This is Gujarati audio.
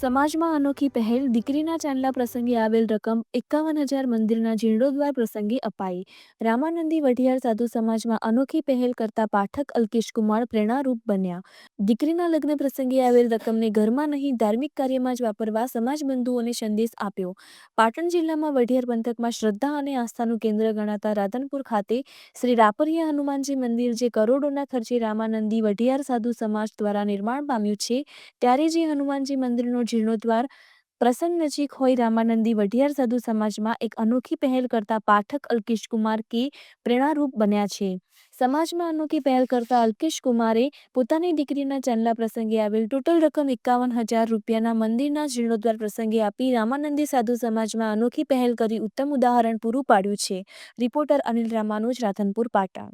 સમાજમાં અનોખી પહેલ દીકરીના ચાંદલા પ્રસંગે આવેલ રકમ એકાવન હજાર મંદિરના જીર્ણોદ્વાર પ્રસંગે અપાઈ. રામાનંદી વઢિયાર સાધુ સમાજમાં અનોખી પહેલ કરતા પાઠક અલ્કેશ કુમાર પ્રેરણારૂપ બન્યા. દીકરીના લગ્ન પ્રસંગે આવેલ રકમને ઘરમાં નહીં, ધાર્મિક કાર્યમાં જ વાપરવા સમાજ બંધુઓને સંદેશ આપ્યો. પાટણ જિલ્લામાં વઢિયાર પંથકમાં શ્રદ્ધા અને આસ્થાનું કેન્દ્ર ગણાતા રાધનપુર ખાતે શ્રી રાપરિયા હનુમાનજી મંદિર જે કરોડોના ખર્ચે રામાનંદી વઢિયાર સાધુ સમાજ દ્વારા નિર્માણ પામ્યું છે, ત્યારે જે હનુમાનજી મંદિરનો જીર્ણોદ્વાર પ્રસંગ નજીક હોય રામાનંદી વઢિયાર સાધુ સમાજમાં એક અનોખી પહેલ કરતા પાઠક અલ્કેશ કુમાર કે પ્રેરણારૂપ બન્યા છે. સમાજમાં અનોખી પહેલ કરતા અલ્કેશ કુમારે પોતાની દીકરીના ચાંદલા પ્રસંગે આવેલ ટોટલ રકમ એકાવન હજાર રૂપિયાના મંદિરના જીર્ણોદ્વાર પ્રસંગે આપી રામાનંદી સાધુ સમાજમાં અનોખી પહેલ કરી ઉત્તમ ઉદાહરણ પૂરું પાડ્યું છે. રિપોર્ટર અનિલ રામાનુજ, રાધનપુર, પાટણ.